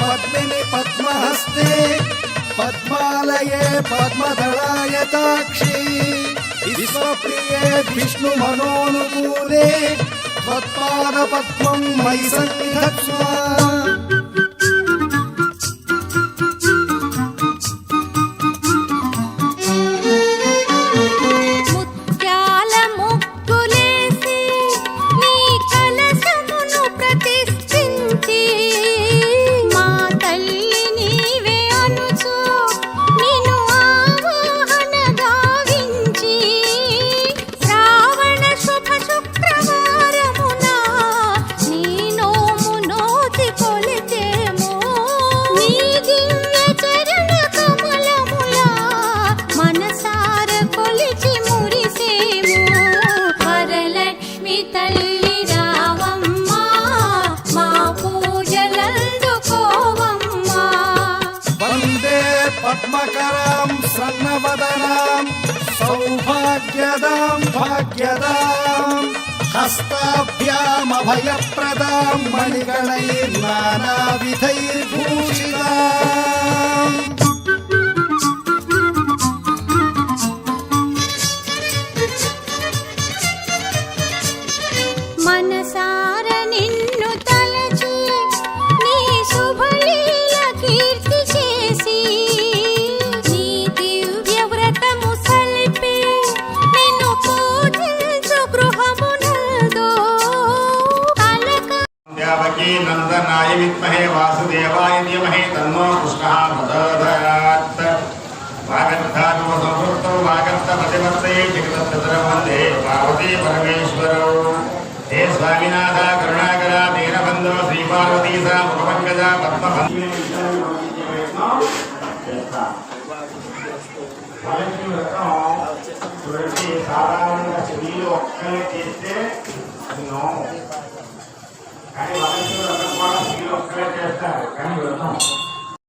पद्मिनि पद्महस्ते पद्मालये पद्मदलाय ताक्षी विश्वप्रिये विष्णुमनोनुकूले त्वत्पादपद्मं मयि सन्निधत्स्वा சரணவதனாம் சரணவதனாம் சௌபாகியதாம் பாக்யதாம் ஹஸ்தாபியாம் அபயப்பிரதாம் மணிகளைர் நானாவிதைர் பூஷிதாம். దేవకీ నందనాయ విద్మహే వాసుదేవాయ ధీమహి తన్నో కృష్ణः ప్రచోదయాత్ వాగర్థానో సంవృత్తౌ వాగర్థ ప్రతివర్తయే జగదత్తరం వందే పార్వతీ పరమేశ్వరౌ హే స్వామినాథ కరుణాకర దీనబంధో శ్రీ పార్వతీ సా ముఖపంకజ పద్మబంధు చూడండి సాధారణంగా స్త్రీలు ఒక్కరే చేస్తే అది నోము కానీ వరలక్ష్మి Các em đang.